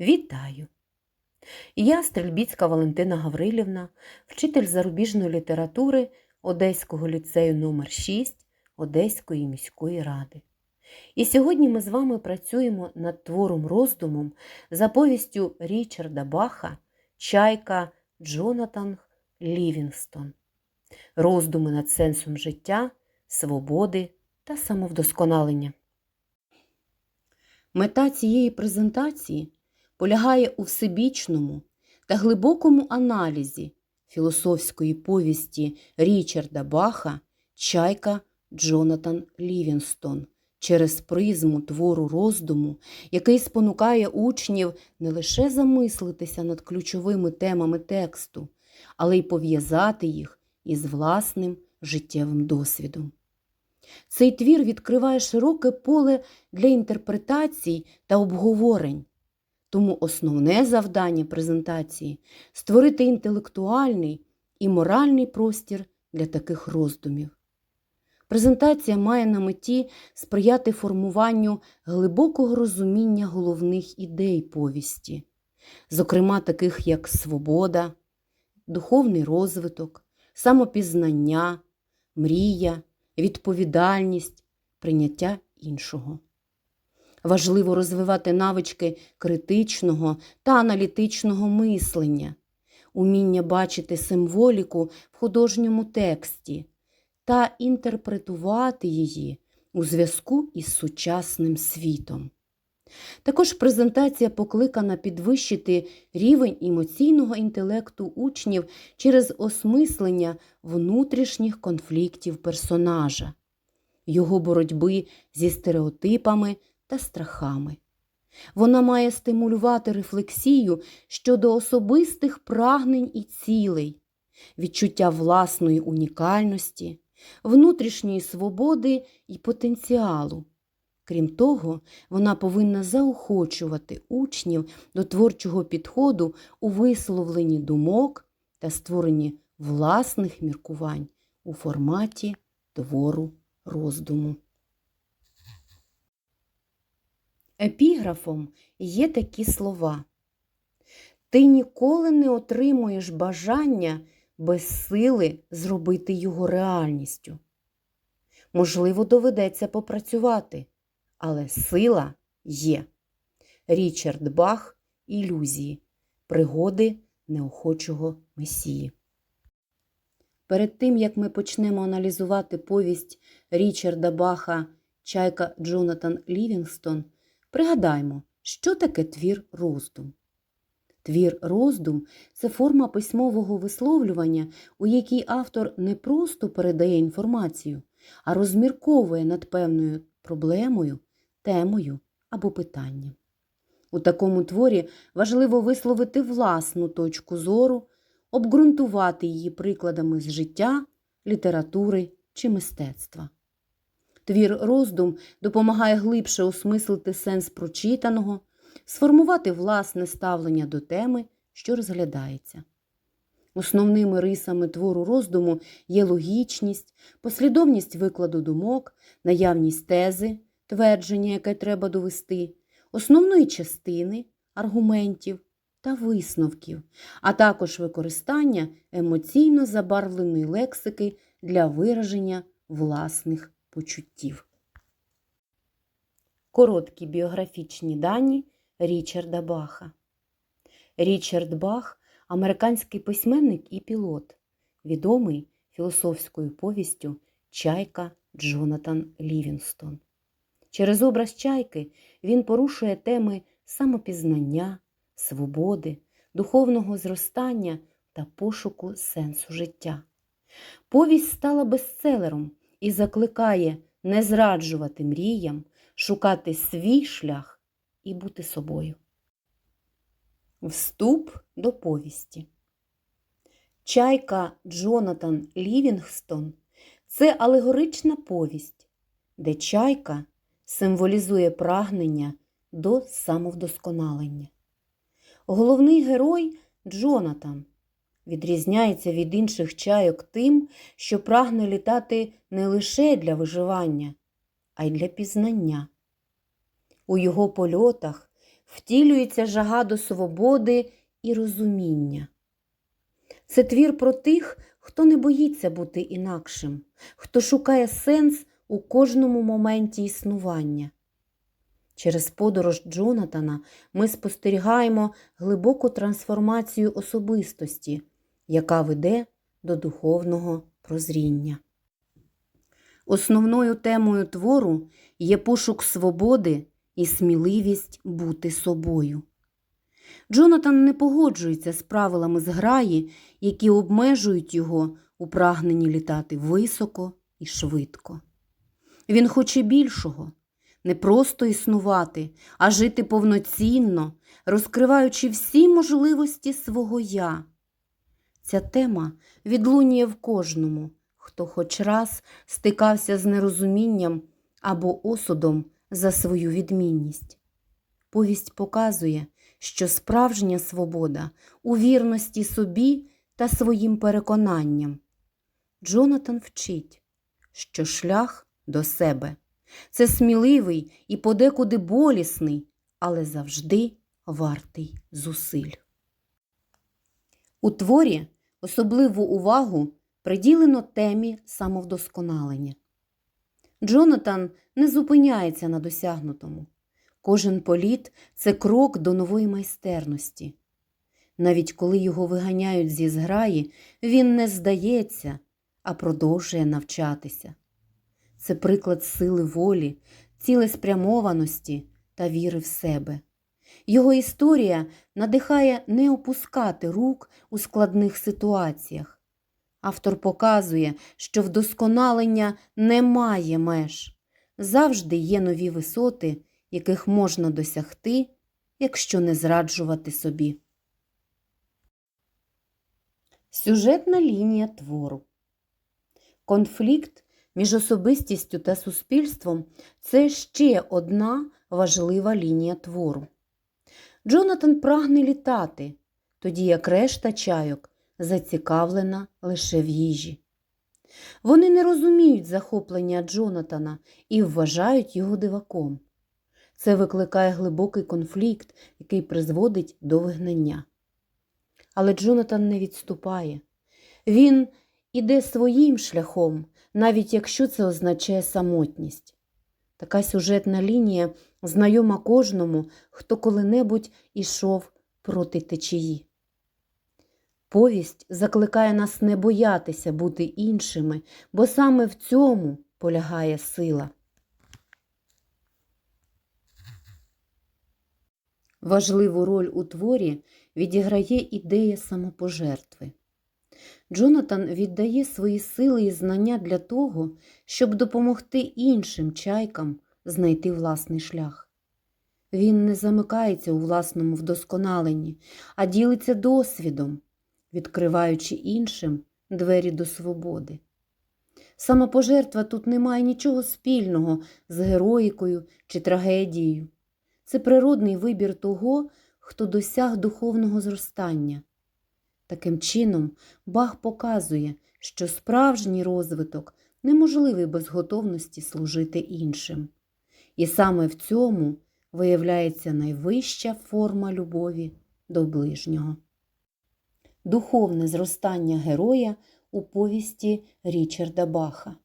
Вітаю! Я Стрельбіцька Валентина Гаврилівна, вчитель зарубіжної літератури Одеського ліцею номер 6 Одеської міської ради. І сьогодні ми з вами працюємо над твором роздумом за повістю Річарда Баха Чайка Джонатан Лівінгстон. Роздуми над сенсом життя, свободи та самовдосконалення. Мета цієї презентації полягає у всебічному та глибокому аналізі філософської повісті Річарда Баха Чайка Джонатан Лівінстон через призму твору роздуму, який спонукає учнів не лише замислитися над ключовими темами тексту, але й пов'язати їх із власним життєвим досвідом. Цей твір відкриває широке поле для інтерпретацій та обговорень. Тому основне завдання презентації створити інтелектуальний і моральний простір для таких роздумів. Презентація має на меті сприяти формуванню глибокого розуміння головних ідей повісті, зокрема таких як свобода, духовний розвиток, самопізнання, мрія, відповідальність, прийняття іншого. Важливо розвивати навички критичного та аналітичного мислення, уміння бачити символіку в художньому тексті та інтерпретувати її у зв'язку із сучасним світом. Також презентація покликана підвищити рівень емоційного інтелекту учнів через осмислення внутрішніх конфліктів персонажа, його боротьби зі стереотипами та страхами. Вона має стимулювати рефлексію щодо особистих прагнень і цілей, відчуття власної унікальності, внутрішньої свободи і потенціалу. Крім того, вона повинна заохочувати учнів до творчого підходу у висловленні думок та створенні власних міркувань у форматі твору роздуму. Епіграфом є такі слова. Ти ніколи не отримуєш бажання без сили зробити його реальністю. Можливо, доведеться попрацювати, але сила є. Річард Бах Ілюзії. Пригоди неохочого месії. Перед тим, як ми почнемо аналізувати повість Річарда Баха Чайка Джонатан Лівінгстон, пригадаймо, що таке твір роздум. Твір роздум це форма письмового висловлювання, у якій автор не просто передає інформацію, а розмірковує над певною проблемою, темою або питанням. У такому творі важливо висловити власну точку зору, обґрунтувати її прикладами з життя, літератури чи мистецтва. Твір роздум допомагає глибше осмислити сенс прочитаного, сформувати власне ставлення до теми, що розглядається. Основними рисами твору роздуму є логічність, послідовність викладу думок, наявність тези, твердження, яке треба довести, основної частини аргументів та висновків, а також використання емоційно забарвленої лексики для вираження власних почуттів. Короткі біографічні дані Річарда Баха. Річард Бах американський письменник і пілот, відомий філософською повістю Чайка Джонатан Лівінстон. Через образ чайки він порушує теми самопізнання, свободи, духовного зростання та пошуку сенсу життя. Повість стала бестселером і закликає не зраджувати мріям, шукати свій шлях і бути собою. Вступ до повісті. Чайка Джонатан Лівінгстон це алегорична повість, де чайка символізує прагнення до самовдосконалення. Головний герой Джонатан відрізняється від інших чайок тим, що прагне літати не лише для виживання, а й для пізнання. У його польотах втілюється жага до свободи і розуміння. Це твір про тих, хто не боїться бути інакшим, хто шукає сенс у кожному моменті існування. Через подорож Джонатана ми спостерігаємо глибоку трансформацію особистості, яка веде до духовного прозріння. Основною темою твору є пошук свободи і сміливість бути собою. Джонатан не погоджується з правилами зграї, які обмежують його у прагненні літати високо і швидко. Він хоче більшого не просто існувати, а жити повноцінно, розкриваючи всі можливості свого я. Ця тема відлунює в кожному, хто хоч раз стикався з нерозумінням або осудом за свою відмінність. Повість показує, що справжня свобода у вірності собі та своїм переконанням. Джонатан вчить, що шлях до себе це сміливий і подекуди болісний, але завжди вартий зусиль. У творі особливу увагу приділено темі самовдосконалення. Джонатан не зупиняється на досягнутому. Кожен політ це крок до нової майстерності. Навіть коли його виганяють зі зграї, він не здається, а продовжує навчатися. Це приклад сили волі, цілеспрямованості та віри в себе. Його історія надихає не опускати рук у складних ситуаціях. Автор показує, що вдосконалення немає меж, завжди є нові висоти, яких можна досягти, якщо не зраджувати собі. Сюжетна лінія твору. Конфлікт між особистістю та суспільством це ще одна важлива лінія твору. Джонатан прагне літати, тоді як решта чайок зацікавлена лише в їжі. Вони не розуміють захоплення Джонатана і вважають його диваком. Це викликає глибокий конфлікт, який призводить до вигнання. Але Джонатан не відступає. Він іде своїм шляхом, навіть якщо це означає самотність. Така сюжетна лінія знайома кожному, хто коли-небудь ішов проти течії. Повість закликає нас не боятися бути іншими, бо саме в цьому полягає сила. Важливу роль у творі відіграє ідея самопожертви. Джонатан віддає свої сили і знання для того, щоб допомогти іншим чайкам знайти власний шлях. Він не замикається у власному вдосконаленні, а ділиться досвідом, відкриваючи іншим двері до свободи. Самопожертва тут не має нічого спільного з героїкою чи трагедією. Це природний вибір того, хто досяг духовного зростання. Таким чином, Бах показує, що справжній розвиток неможливий без готовності служити іншим. І саме в цьому виявляється найвища форма любові до ближнього. Духовне зростання героя у повісті Річарда Баха.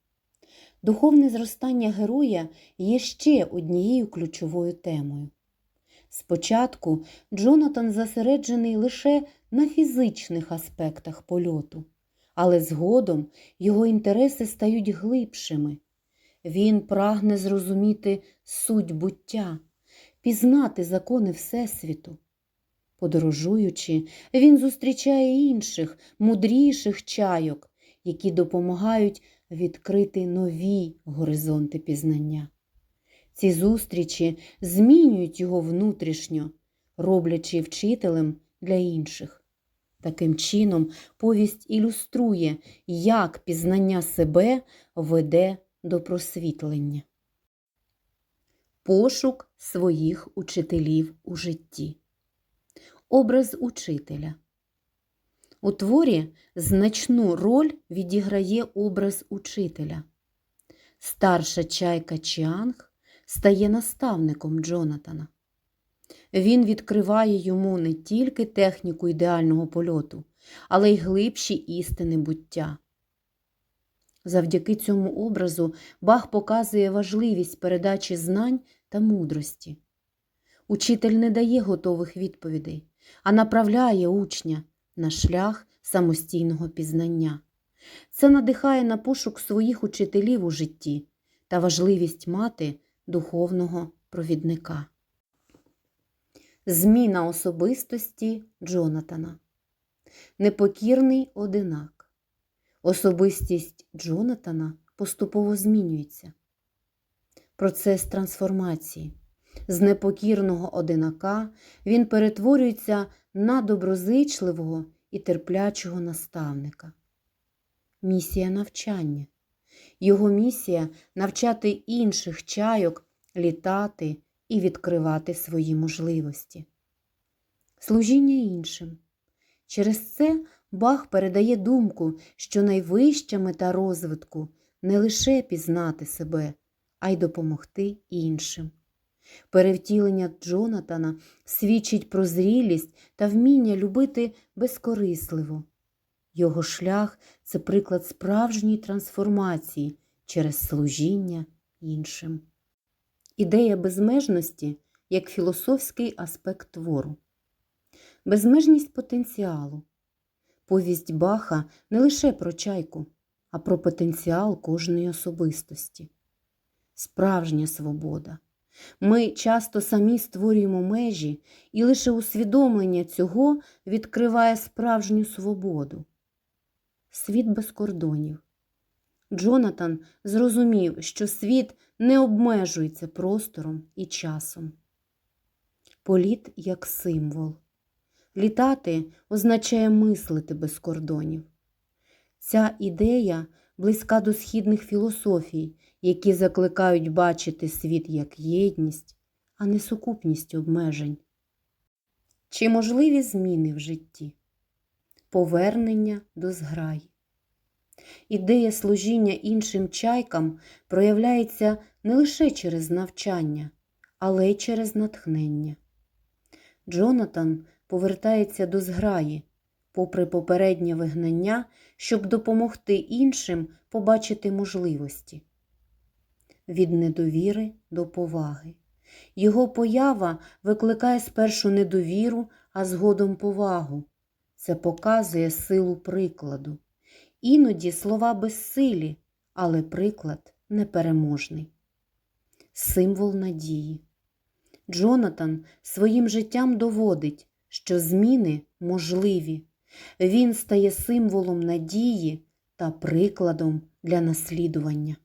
Духовне зростання героя є ще однією ключовою темою. Спочатку Джонатан зосереджений лише на фізичних аспектах польоту, але згодом його інтереси стають глибшими. Він прагне зрозуміти суть буття, пізнати закони Всесвіту. Подорожуючи, він зустрічає інших, мудріших чайок, які допомагають відкрити нові горизонти пізнання. Ці зустрічі змінюють його внутрішньо, роблячи вчителем для інших. Таким чином, повість ілюструє, як пізнання себе веде до просвітлення. Пошук своїх учителів у житті. Образ учителя. У творі значну роль відіграє образ учителя. Старша чайка Чіанг стає наставником Джонатана. Він відкриває йому не тільки техніку ідеального польоту, але й глибші істини буття. Завдяки цьому образу Бах показує важливість передачі знань та мудрості. Учитель не дає готових відповідей, а направляє учня на шлях самостійного пізнання. Це надихає на пошук своїх учителів у житті та важливість мати духовного провідника. Зміна особистості Джонатана. Непокірний одинак. Особистість Джонатана поступово змінюється. Процес трансформації. З непокірного одинака він перетворюється на доброзичливого і терплячого наставника. Місія навчання. Його місія навчати інших чайок літати і відкривати свої можливості. Служіння іншим. Через це Бах передає думку, що найвища мета розвитку не лише пізнати себе, а й допомогти іншим. Перевтілення Джонатана свідчить про зрілість та вміння любити безкорисливо. Його шлях це приклад справжньої трансформації через служіння іншим. Ідея безмежності як філософський аспект твору. Безмежність потенціалу. Повість Баха не лише про чайку, а про потенціал кожної особистості. Справжня свобода. Ми часто самі створюємо межі, і лише усвідомлення цього відкриває справжню свободу. Світ без кордонів. Джонатан зрозумів, що світ не обмежується простором і часом. Політ як символ. Літати означає мислити без кордонів. Ця ідея близька до східних філософій, які закликають бачити світ як єдність, а не сукупність обмежень. Чи можливі зміни в житті? Повернення до зграї. Ідея служіння іншим чайкам проявляється не лише через навчання, але й через натхнення. Джонатан повертається до зграї, попри попереднє вигнання, щоб допомогти іншим побачити можливості. Від недовіри до поваги. Його поява викликає спершу недовіру, а згодом повагу. Це показує силу прикладу. Іноді слова безсилі, але приклад непереможний. Символ надії. Джонатан своїм життям доводить, що зміни можливі. Він стає символом надії та прикладом для наслідування.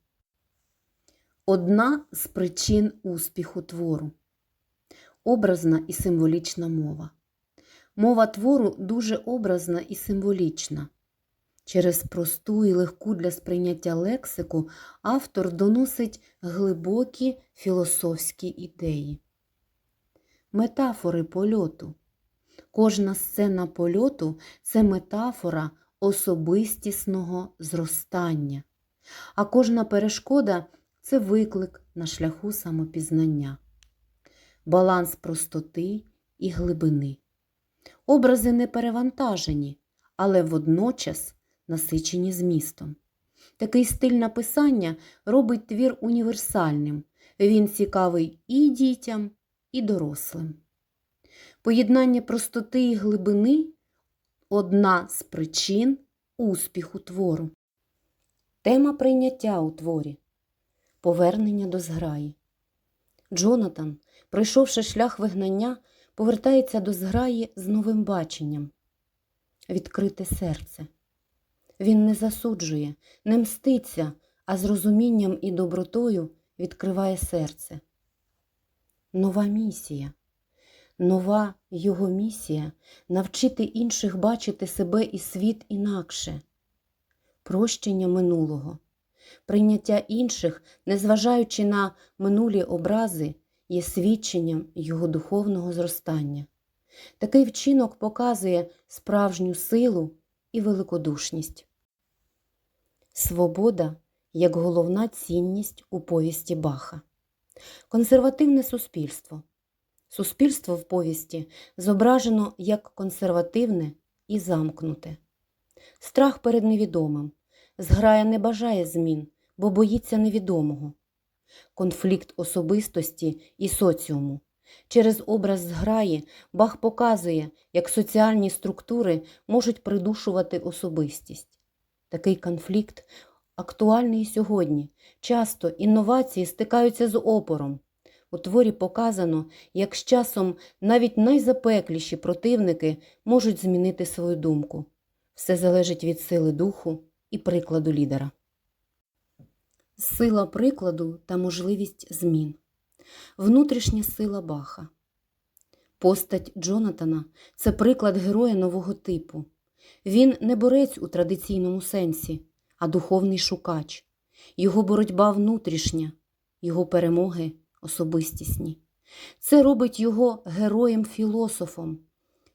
Одна з причин успіху твору образна і символічна мова. Мова твору дуже образна і символічна. Через просту і легку для сприйняття лексику автор доносить глибокі філософські ідеї. Метафори польоту. Кожна сцена польоту це метафора особистісного зростання, а кожна перешкода це виклик на шляху самопізнання, баланс простоти і глибини. Образи не перевантажені, але водночас насичені змістом. Такий стиль написання робить твір універсальним. Він цікавий і дітям, і дорослим. Поєднання простоти і глибини одна з причин успіху твору. Тема прийняття у творі повернення до зграї. Джонатан, пройшовши шлях вигнання, повертається до зграї з новим баченням відкрите серце. Він не засуджує, не мститься, а з розумінням і добротою відкриває серце. Нова місія. Нова його місія навчити інших бачити себе і світ інакше, прощення минулого, прийняття інших, незважаючи на минулі образи, є свідченням його духовного зростання. Такий вчинок показує справжню силу і великодушність. Свобода як головна цінність у повісті Баха. Консервативне суспільство. Суспільство в повісті зображено як консервативне і замкнуте. Страх перед невідомим. Зграя не бажає змін, бо боїться невідомого. Конфлікт особистості і соціуму. Через образ зграї Бах показує, як соціальні структури можуть придушувати особистість. Такий конфлікт актуальний сьогодні. Часто інновації стикаються з опором. У творі показано, як з часом навіть найзапекліші противники можуть змінити свою думку. Все залежить від сили духу і прикладу лідера. Сила прикладу та можливість змін. Внутрішня сила Баха. Постать Джонатана це приклад героя нового типу. Він не борець у традиційному сенсі, а духовний шукач. Його боротьба внутрішня, його перемоги особистісні. Це робить його героєм-філософом,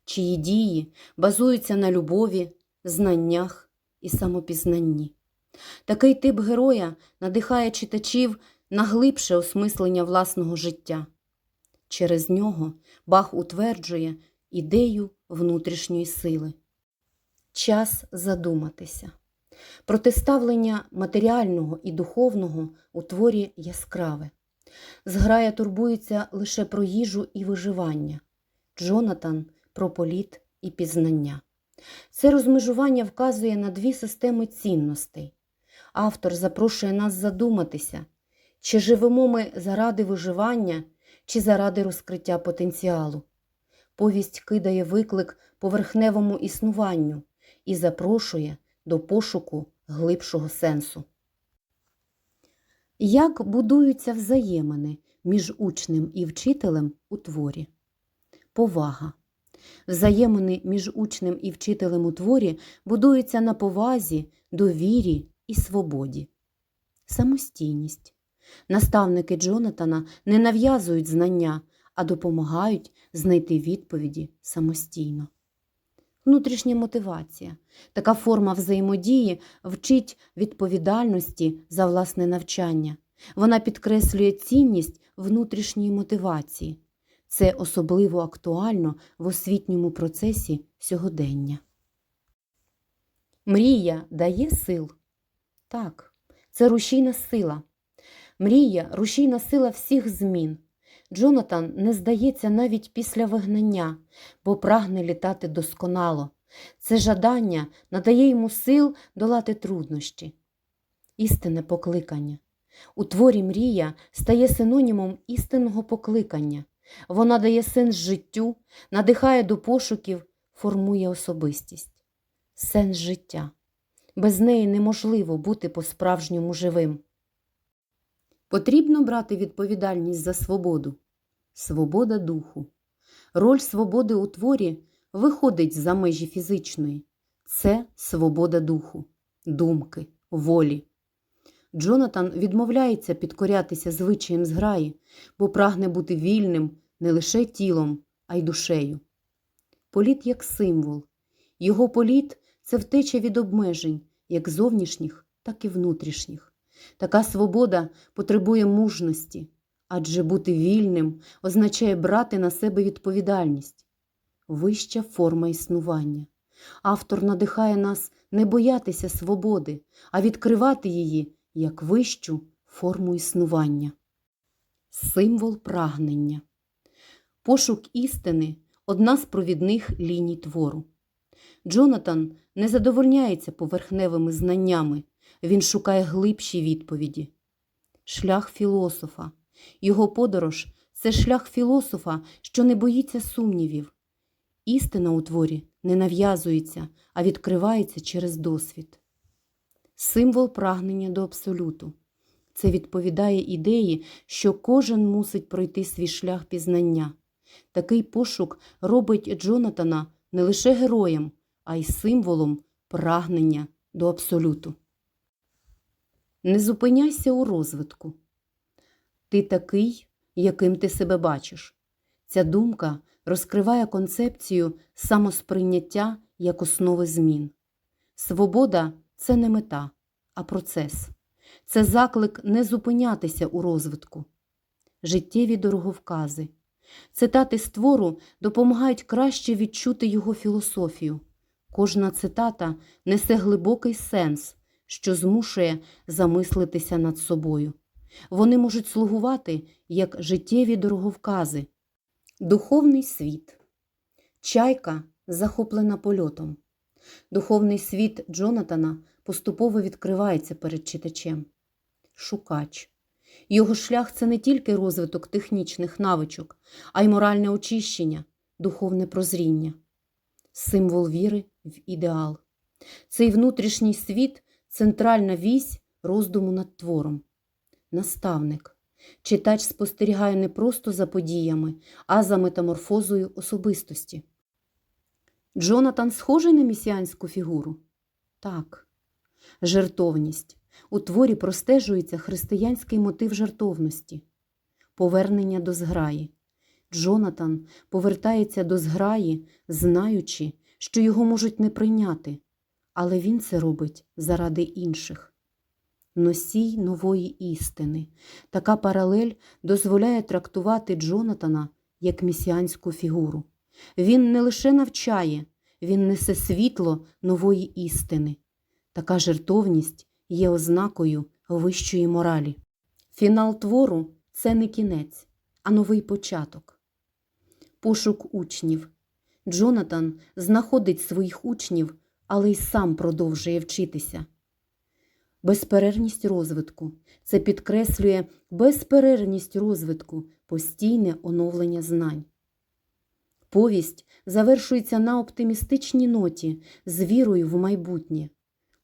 чиї дії базуються на любові, знаннях і самопізнанні. Такий тип героя надихає читачів на глибше осмислення власного життя. Через нього Бах утверджує ідею внутрішньої сили. Час задуматися. Протиставлення матеріального і духовного у творі яскраве. Зграя турбується лише про їжу і виживання, Джонатан про політ і пізнання. Це розмежування вказує на дві системи цінностей. Автор запрошує нас задуматися, чи живемо ми заради виживання, чи заради розкриття потенціалу. Повість кидає виклик поверхневому існуванню і запрошує до пошуку глибшого сенсу. Як будуються взаємини між учнем і вчителем у творі? Повага. Взаємини між учнем і вчителем у творі будуються на повазі, довірі і свободі. Самостійність. Наставники Джонатана не нав'язують знання, а допомагають знайти відповіді самостійно. Внутрішня мотивація. Така форма взаємодії вчить відповідальності за власне навчання. Вона підкреслює цінність внутрішньої мотивації. Це особливо актуально в освітньому процесі сьогодення. Мрія дає сил. Так, це рушійна сила. Мрія рушійна сила всіх змін. Джонатан не здається навіть після вигнання, бо прагне літати досконало. Це жадання надає йому сил долати труднощі. Істинне покликання. У творі мрія стає синонімом істинного покликання. Вона дає сенс життю, надихає до пошуків, формує особистість. Сенс життя. Без неї неможливо бути по-справжньому живим. Потрібно брати відповідальність за свободу. Свобода духу. Роль свободи у творі виходить за межі фізичної. Це свобода духу, думки, волі. Джонатан відмовляється підкорятися звичаєм зграї, бо прагне бути вільним не лише тілом, а й душею. Політ як символ. Його політ це втеча від обмежень, як зовнішніх, так і внутрішніх. Така свобода потребує мужності, адже бути вільним означає брати на себе відповідальність. Вища форма існування. Автор надихає нас не боятися свободи, а відкривати її як вищу форму існування. Символ прагнення. Пошук істини одна з провідних ліній твору. Джонатан не задовольняється поверхневими знаннями, він шукає глибші відповіді. Шлях філософа. Його подорож це шлях філософа, що не боїться сумнівів. Істина у творі не нав'язується, а відкривається через досвід. Символ прагнення до абсолюту. Це відповідає ідеї, що кожен мусить пройти свій шлях пізнання. Такий пошук робить Джонатана не лише героєм, а й символом прагнення до абсолюту. Не зупиняйся у розвитку. Ти такий, яким ти себе бачиш. Ця думка розкриває концепцію самосприйняття як основи змін. Свобода це не мета, а процес. Це заклик не зупинятися у розвитку. Життєві дороговкази. Цитати з твору допомагають краще відчути його філософію. Кожна цитата несе глибокий сенс, що змушує замислитися над собою. Вони можуть слугувати як життєві дороговкази. Духовний світ. Чайка захоплена польотом. Духовний світ Джонатана поступово відкривається перед читачем. Шукач. Його шлях це не тільки розвиток технічних навичок, а й моральне очищення, духовне прозріння, символ віри в ідеал. Цей внутрішній світ центральна вісь роздуму над твором. Наставник. Читач спостерігає не просто за подіями, а за метаморфозою особистості. Джонатан схожий на місіанську фігуру? Так. Жертовність. У творі простежується християнський мотив жертовності, повернення до зграї. Джонатан повертається до зграї, знаючи, що його можуть не прийняти, але він це робить заради інших. Носій нової істини. Така паралель дозволяє трактувати Джонатана як місіанську фігуру. Він не лише навчає, він несе світло нової істини. Така жертовність є ознакою вищої моралі. Фінал твору це не кінець, а новий початок. Пошук учнів. Джонатан знаходить своїх учнів, але й сам продовжує вчитися. Безперервність розвитку. Це підкреслює безперервність розвитку, постійне оновлення знань. Повість завершується на оптимістичній ноті з вірою в майбутнє.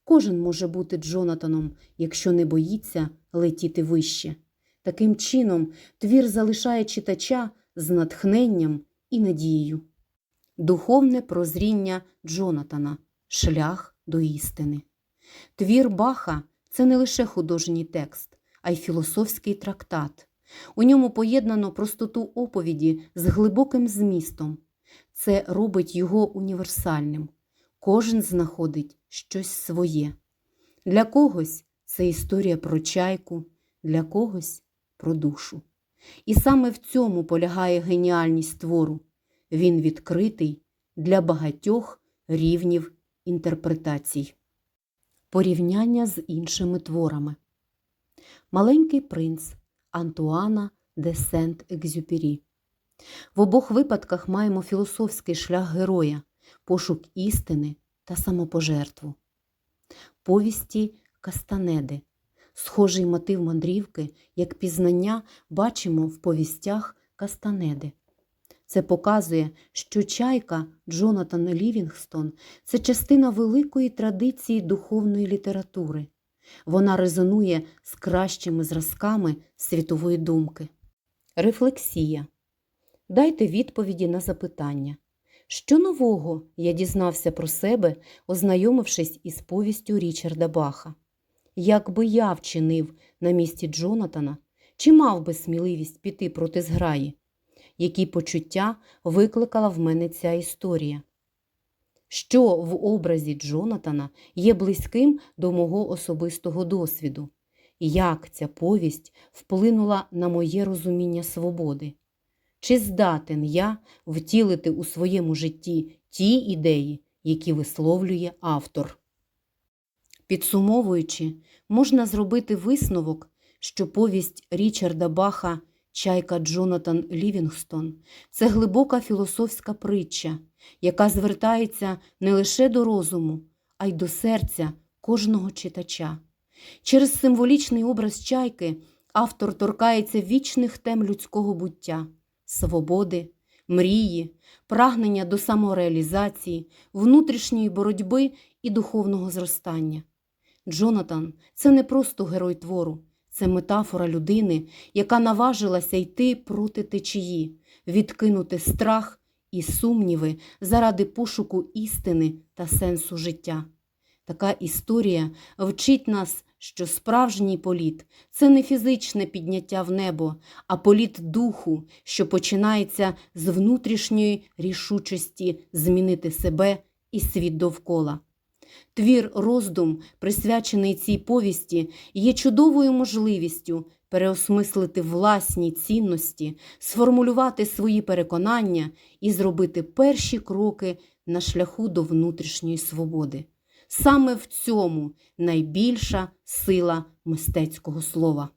Кожен може бути Джонатаном, якщо не боїться летіти вище. Таким чином, твір залишає читача з натхненням і надією. Духовне прозріння Джонатана шлях до істини. Твір Баха це не лише художній текст, а й філософський трактат. У ньому поєднано простоту оповіді з глибоким змістом. Це робить його універсальним. Кожен знаходить щось своє. Для когось це історія про чайку, для когось про душу. І саме в цьому полягає геніальність твору. Він відкритий для багатьох рівнів інтерпретацій. Порівняння з іншими творами. Маленький принц Антуана де Сент-Екзюпері. В обох випадках маємо філософський шлях героя, пошук істини та самопожертву. Повісті Кастанеди. Схожий мотив мандрівки, як пізнання, бачимо в повістях Кастанеди. Це показує, що чайка Джонатан Лівінгстон це частина великої традиції духовної літератури. Вона резонує з кращими зразками світової думки. Рефлексія. Дайте відповіді на запитання. Що нового я дізнався про себе, ознайомившись із повістю Річарда Баха? Як би я вчинив на місці Джонатана, чи мав би сміливість піти проти зграї? Які почуття викликала в мене ця історія? Що в образі Джонатана є близьким до мого особистого досвіду? Як ця повість вплинула на моє розуміння свободи? Чи здатен я втілити у своєму житті ті ідеї, які висловлює автор? Підсумовуючи, можна зробити висновок, що повість Річарда Баха Чайка Джонатан Лівінгстон це глибока філософська притча, яка звертається не лише до розуму, а й до серця кожного читача. Через символічний образ чайки автор торкається вічних тем людського буття, свободи, мрії, прагнення до самореалізації, внутрішньої боротьби і духовного зростання. Джонатан це не просто герой твору, це метафора людини, яка наважилася йти проти течії, відкинути страх і сумніви заради пошуку істини та сенсу життя. Така історія вчить нас, що справжній політ це не фізичне підняття в небо, а політ духу, що починається з внутрішньої рішучості змінити себе і світ довкола. Твір роздум, присвячений цій повісті, є чудовою можливістю переосмислити власні цінності, сформулювати свої переконання і зробити перші кроки на шляху до внутрішньої свободи. Саме в цьому найбільша сила мистецького слова.